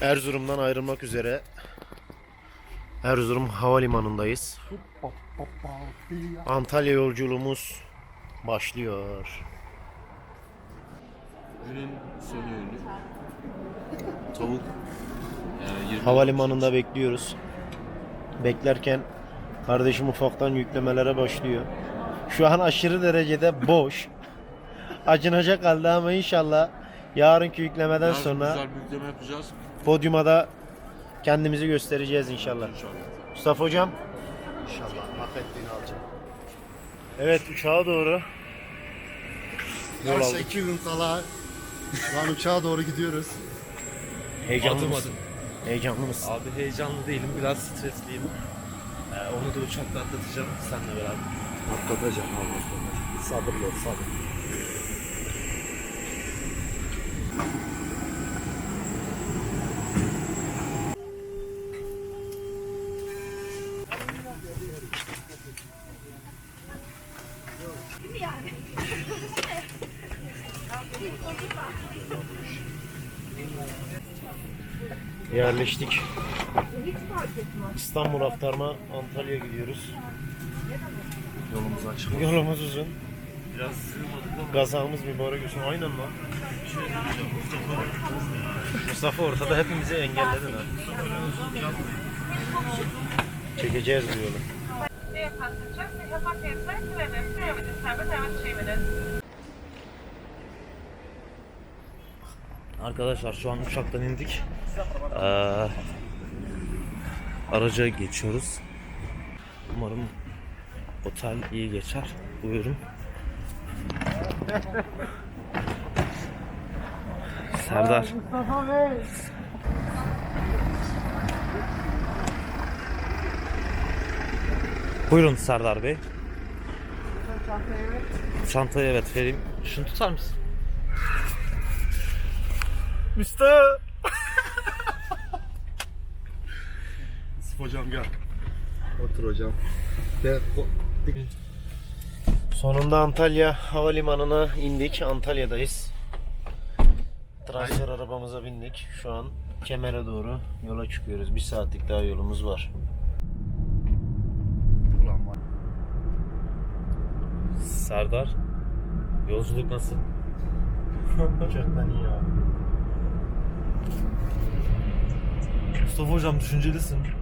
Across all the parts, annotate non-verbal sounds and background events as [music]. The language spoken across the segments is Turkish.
Erzurum'dan ayrılmak üzere. Erzurum Havalimanı'ndayız. Antalya yolculuğumuz başlıyor. Günün son öğünü. Tavuk. Yani 20 Havalimanında bekliyoruz. Beklerken kardeşim ufaktan yüklemelere başlıyor. Şu an aşırı derecede boş. Acınacak halde ama inşallah yarınki yüklemeden Yarın sonra Güzel bir yükleme yapacağız. Podyuma da kendimizi göstereceğiz inşallah. İnşallah. Mustafa hocam. İnşallah hak ettiğini alacağım. Evet uçağa doğru. Yol Yavaş aldık. iki gün kala şu an uçağa doğru gidiyoruz. Heyecanlı Adım mısın? adım. Heyecanlı mısın? Abi heyecanlı değilim, biraz stresliyim. Ee, onu da uçakta atlatacağım seninle beraber. Atlatacağım abi atlatacağım. Sabırlı ol sabır. Yerleştik. İstanbul aktarma Antalya'ya gidiyoruz. Yolumuz açık. Yolumuz uzun. Biraz sığmadık ama Gazamız mübarek olsun. Aynen lan. Mustafa ortada hepimizi engelledin ha. Çekeceğiz bu yolu. Dear passengers, we have got the inside to an entry with the time of 3 minutes. Arkadaşlar şu an uçaktan indik. Ee, araca geçiyoruz. Umarım otel iyi geçer. Buyurun. Serdar. Buyurun Serdar Bey. Çantayı evet vereyim. Şunu tutar mısın? Mustafa! Yusuf hocam gel. Otur hocam. De, Sonunda Antalya Havalimanı'na indik. Antalya'dayız. Transfer arabamıza bindik. Şu an Kemer'e doğru yola çıkıyoruz. Bir saatlik daha yolumuz var. Ulan var. Serdar. Yolculuk nasıl? [laughs] Uçaktan iyi abi. Mustafa hocam düşüncelisin.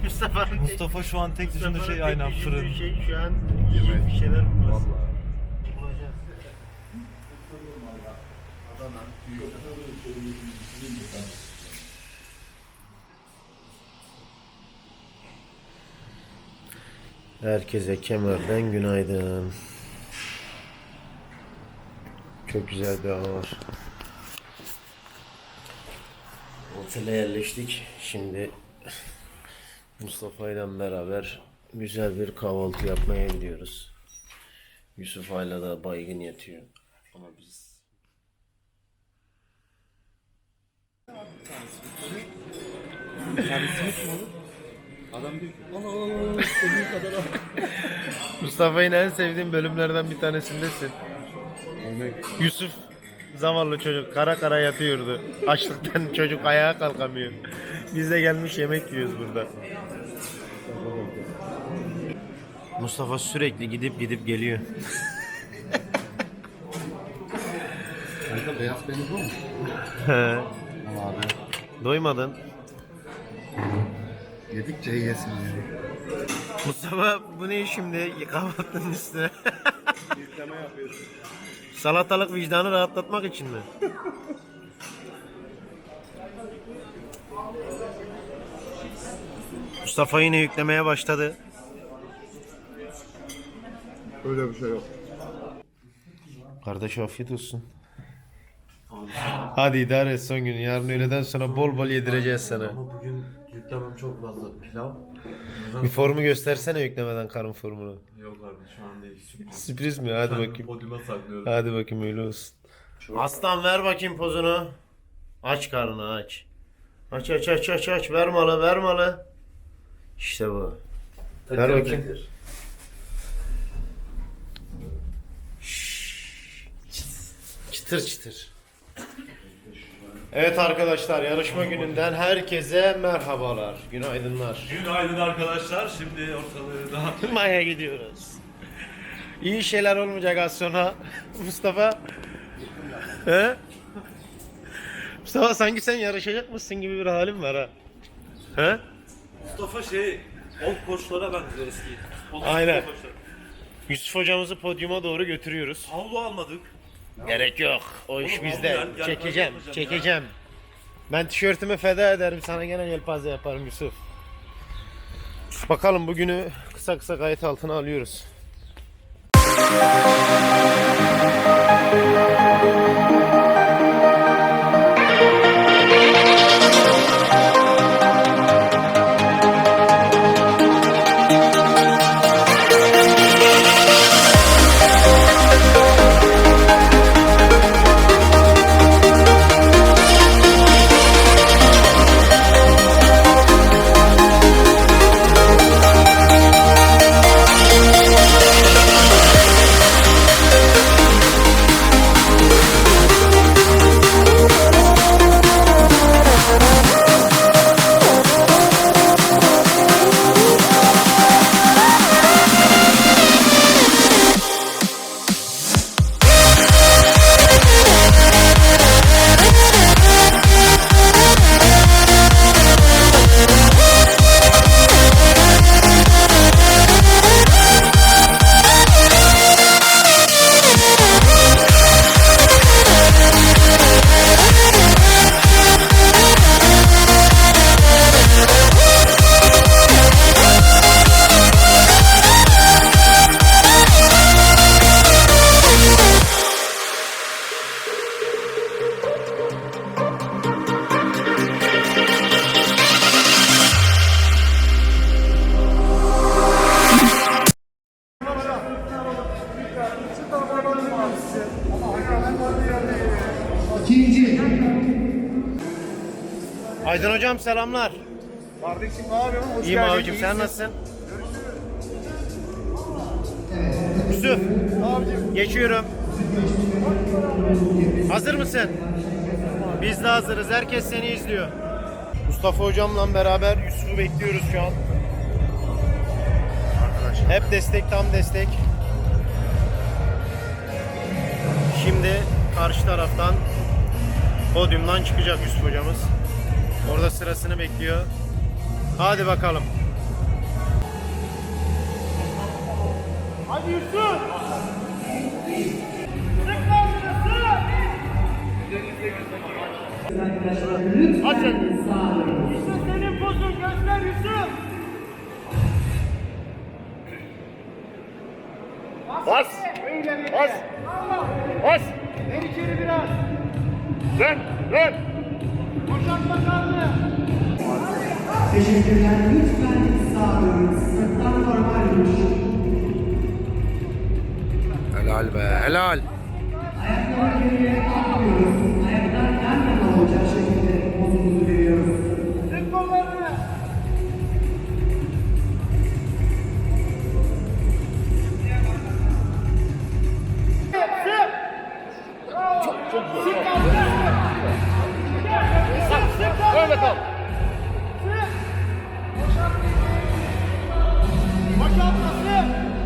[laughs] Mustafa, Mustafa şu an tek düşündüğü şey aynen fırın. Şey şu an Yemek. bir şeyler bulması. Vallahi. Bulacağız. Herkese kemerden günaydın. Çok güzel bir hava var. Otele yerleştik. Şimdi Mustafa ile beraber güzel bir kahvaltı yapmaya gidiyoruz. Yusuf hala da baygın yatıyor. Ama biz Adam. Mustafa'nın en sevdiğim bölümlerden bir tanesindesin. Yusuf zavallı çocuk kara kara yatıyordu. Açlıktan çocuk ayağa kalkamıyor. Biz de gelmiş yemek yiyoruz burada. Mustafa sürekli gidip gidip geliyor. Kanka beyaz peynir bu mu? He. Ama abi. Doymadın. Yedikçe yesin yani. Mustafa bu ne şimdi kahvaltının üstüne? Yükleme yapıyorsun. Salatalık vicdanı rahatlatmak için mi? Mustafa yine yüklemeye başladı. Öyle bir şey yok. Kardeş afiyet olsun. Hadi idare et son günü. Yarın öğleden sonra bol bol yedireceğiz sana. Ama bugün yüklemem çok fazla. Pilav. Bir formu göstersene yüklemeden karın formunu. Yok abi şu an değil. Sürpriz. Sürpriz mi? Hadi bakayım. Podyuma saklıyorum. Hadi bakayım öyle olsun. Aslan ver bakayım pozunu. Aç karnını aç. Aç aç aç aç aç. Ver malı ver malı. İşte bu. Ver bakayım. Şşş. Çıtır çıtır. Evet arkadaşlar yarışma gününden herkese merhabalar. Günaydınlar. Günaydın arkadaşlar. Şimdi ortalığı daha... [laughs] Maya gidiyoruz. İyi şeyler olmayacak az sonra. [laughs] Mustafa. He? Mustafa sanki sen yarışacak mısın gibi bir halin var ha. He? Mustafa şey... Old koçlara benziyor eski. Old Aynen. koçlara. Yusuf hocamızı podyuma doğru götürüyoruz. Havlu almadık. Gerek yok. O iş Oğlum, bizde. gel, gel, çekeceğim, yapacağım çekeceğim. Ben tişörtümü feda ederim. Sana gene yelpaze yaparım Yusuf. Bakalım bugünü kısa kısa kayıt altına alıyoruz. Hocam selamlar. Kardeşim ne yapıyorsun? Hoş İyiyim geldin. abicim sen İyisin. nasılsın? Yusuf. Geçiyorum. Hazır mısın? Biz de hazırız. Herkes seni izliyor. Mustafa hocamla beraber Yusuf'u bekliyoruz şu an. Hep destek tam destek. Şimdi karşı taraftan podyumdan çıkacak Yusuf hocamız. Orada sırasını bekliyor. Hadi bakalım. Hadi Yusuf. Açın. Yusuf senin pozun göster Yusuf. Bas. Bas. Bas. Ver içeri biraz. Dön. Dön. Boşaltma karnı. Teşekkürler. Lütfen sağ olun. Sırttan normal yürüyüş. Helal be helal. Ayakları geriye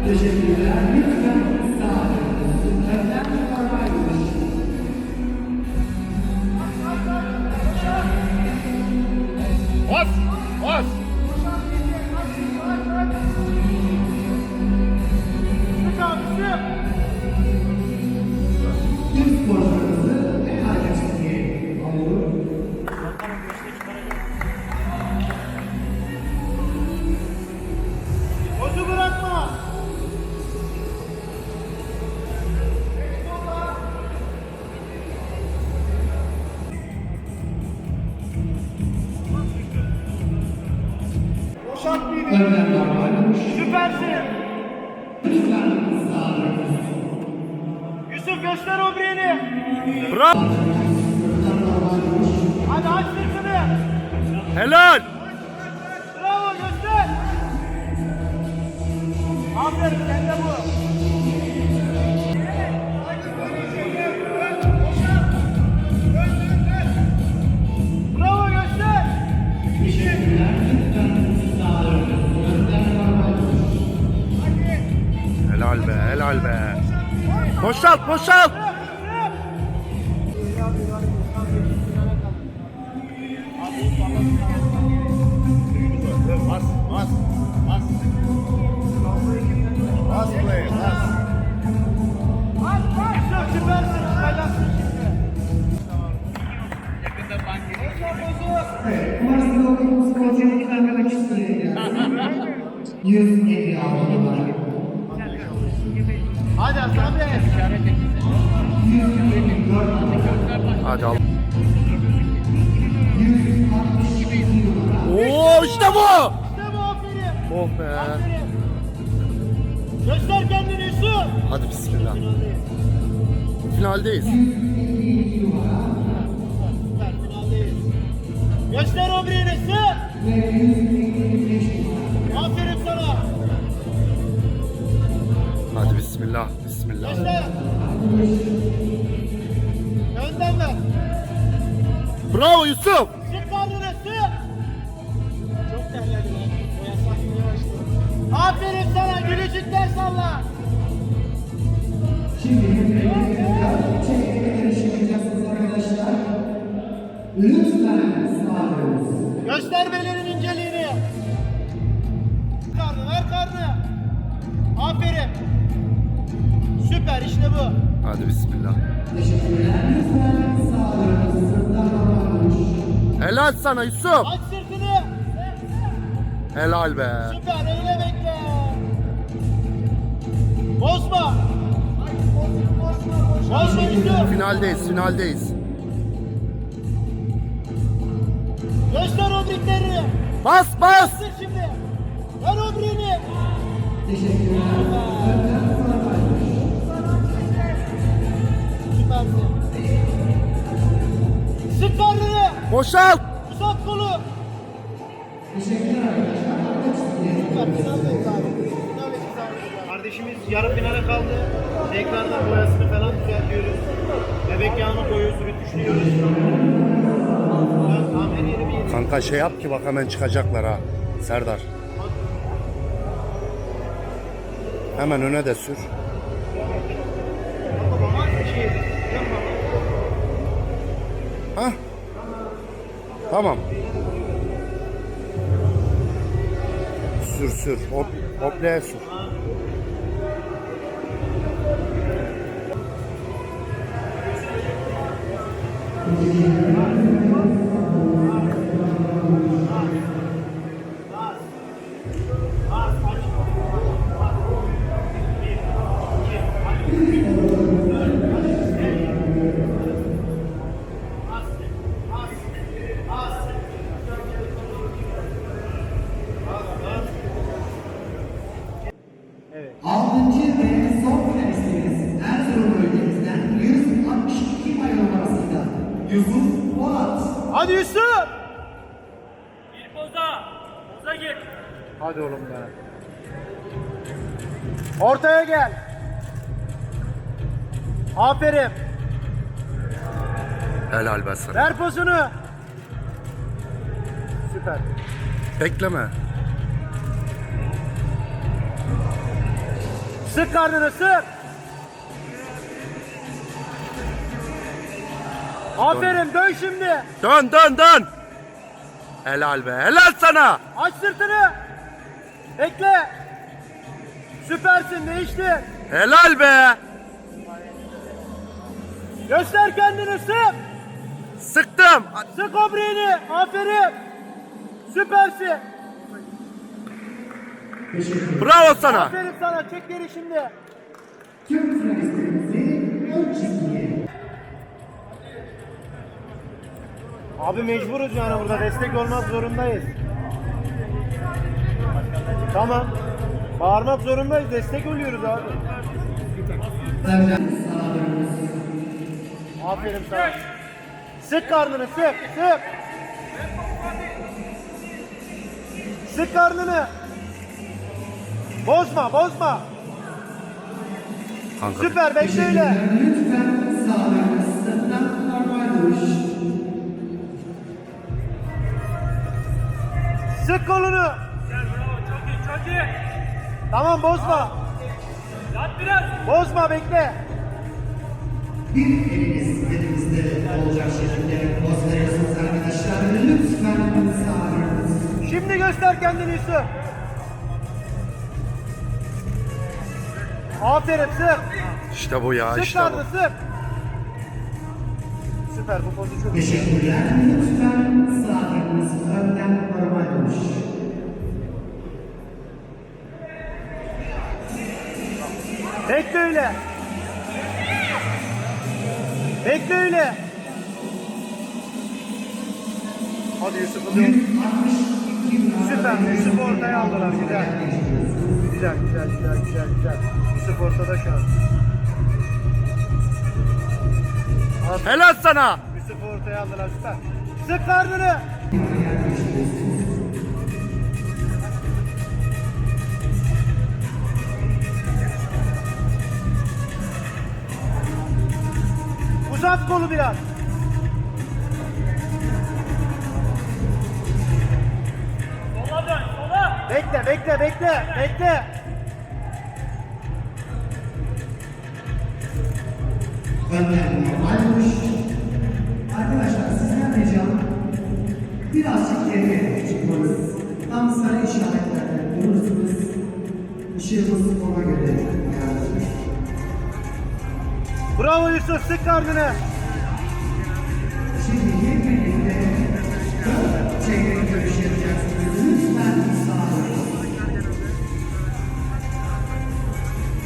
Boşaltması. Teşekkürler. Helal. Bravo göster. Aferin sen de bu. Helal be, helal be. Boşalt, boşalt. Sporcuların karnına çıktığı 156 numara. Hadi Hasan Bey. Hadi al. Oo işte bu. İşte bu aferin. Oh be. Aferin. Göster kendini Yusuf. Hadi bismillah. Finaldeyiz. Finaldeyiz. Göster o birini sır. Aferin sana. Hadi bismillah. Bismillah. Göster. Önden ver. Bravo Yusuf. Sık karnını sık. Çok terledi lan. O yavaştı. Aferin sana gülücükler salla. Şimdi sağlıyoruz. Göster belerin inceliğini. Karnı ver karnı. Aferin. Süper işte bu. Hadi bismillah. Helal sana Yusuf. Aç sırtını. Helal be. Süper öyle bekle. Bozma. Bozma Yusuf. Finaldeyiz. Finaldeyiz. Göster o briklerini. Bas bas. Sık şimdi. Ver o birini. Süpersin. Sık karnını. Boşalt. Uzat kolu. Süper, finaldeyiz abi. Kardeşimiz yarı finale kaldı. Tekrardan boyasını falan düzeltiyoruz. Bebek yağını koyuyoruz, rütüşlüyoruz. Kanka şey yap ki bak hemen çıkacaklar ha. Serdar. Hemen öne de sür. Hah. Tamam. Sür sür. Hop, hoplaya sür. Altıncı Yusuf Polat. Hadi Yusuf! Hadi oğlum be. Ortaya gel. Aferin. Helal be sana. Ver pozunu. Süper. Bekleme. Sık karnını sık. Aferin dön şimdi. Dön dön dön. Helal be. Helal sana. Aç sırtını. Bekle. Süpersin değiştir. Helal be. Göster kendini sık. Sıktım. Sık obriğini. Aferin. Süpersin. Bravo sana. Aferin sana. Çek geri şimdi. Abi mecburuz yani burada destek olmak zorundayız. Tamam. Bağırmak zorundayız. Destek oluyoruz abi. Aferin sana. Sık karnını sık sık. Sık karnını. Bozma bozma. Kanka. Süper bekle öyle. lütfen. Sırttan normal duruş. Sık kolunu. Tamam bozma. Bozma bekle. Bir eliniz elimizde olacak şekilde poz veriyorsunuz arkadaşlar. Lütfen sağ Şimdi göster kendini Yusuf. Aferin sık. İşte bu ya Sık işte bu. sık. Süper bu çok iyi. Teşekkürler. Lütfen önden normal dönüş. Bekle öyle. Bekle öyle. Hadi Yusuf hadi. Süper. Yusuf ortaya aldılar. Güzel. Güzel güzel güzel güzel güzel. Yusuf ortada şu an. Helal sana. Yusuf ortaya aldılar süper. Sık karnını. Uzat kolu biraz. Bekle, bekle, bekle, bekle. Önden normal birazcık geriye çıkmanız. Tam sarı işaretlerde durursunuz. Işığımız ona göre ayarlanır. Bravo Yusuf, sık karnını. Şimdi hep birlikte dört çeyrek dönüş yapacaksınız. Lütfen sağa dönün.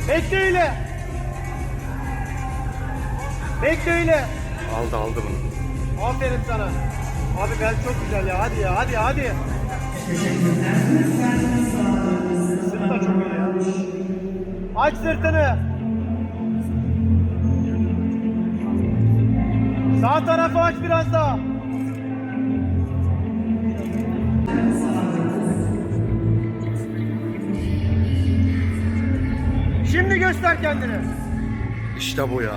Bekle öyle. Bekle öyle. Aldı aldı bunu. Aferin sana. Abi ben çok güzel ya. Hadi ya, hadi hadi. Teşekkürler. Sırt da çok iyi ya. Aç sırtını. Sağ tarafı aç biraz daha. Şimdi göster kendini. İşte bu ya.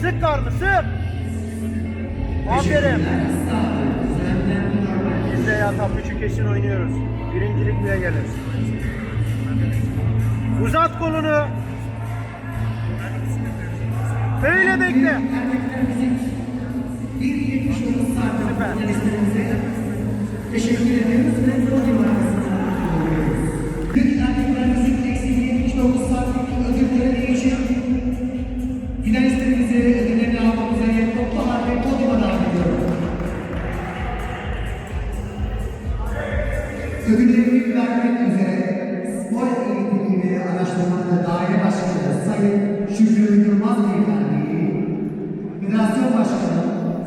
Sık karnı sık. Aferin. Biz de ya top 3'ü kesin oynuyoruz. Birincilik bile gelir. Uzat kolunu. Öyle bekle. Süper. Teşekkür ediyoruz Başkanı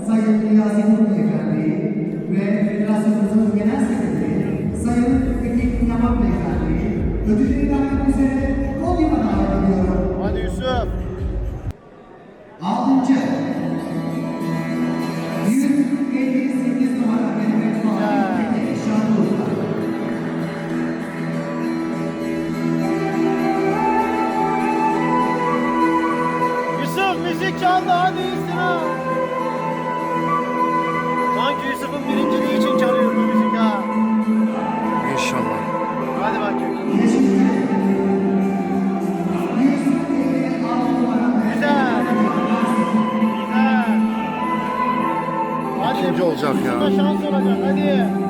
Sayın Niyazi Mutlu Beyefendi'yi ve Federasyonumuzun Genel Sekreteri Sayın Ekin Yaman Beyefendi'yi ödülleri vermek üzere podyuma davet ediyorum. Hadi Yusuf. Altıncı. Olacak ya. Şans olacak hadi.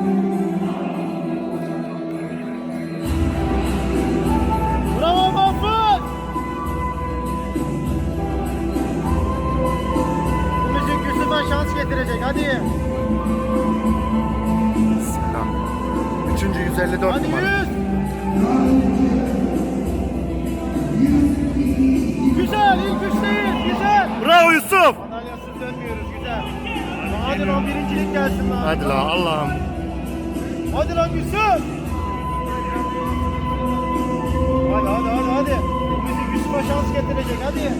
Yusuf. Hadi hadi hadi hadi. Bu müzik Yusuf'a şans getirecek hadi.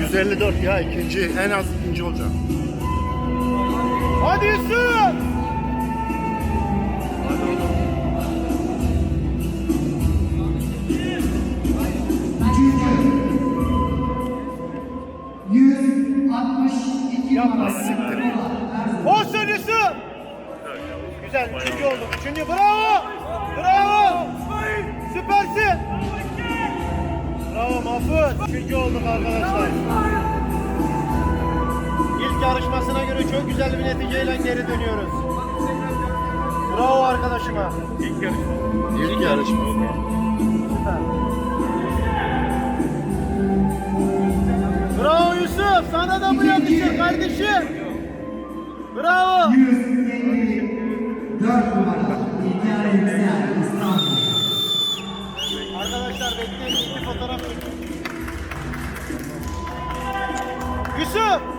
154 ya ikinci en az ikinci olacak. Hadi Yusuf. dereceyle geri dönüyoruz. Bravo arkadaşıma. İlk yarışma. İlk yarışma. Bravo Yusuf. Sana da bu yakışır kardeşim. Bravo. Arkadaşlar bekleyin. İki fotoğraf Yusuf.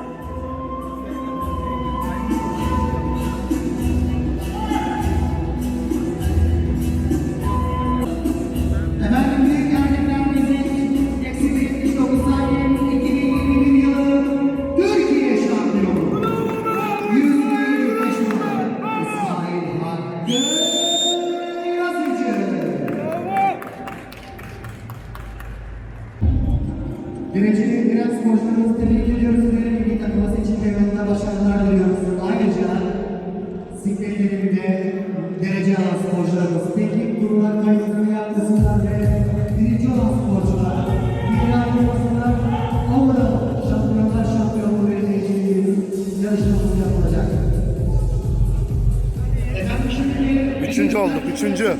oyuncu.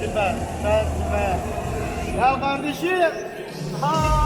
Süper, süper, süper. Ya kardeşim. Ha.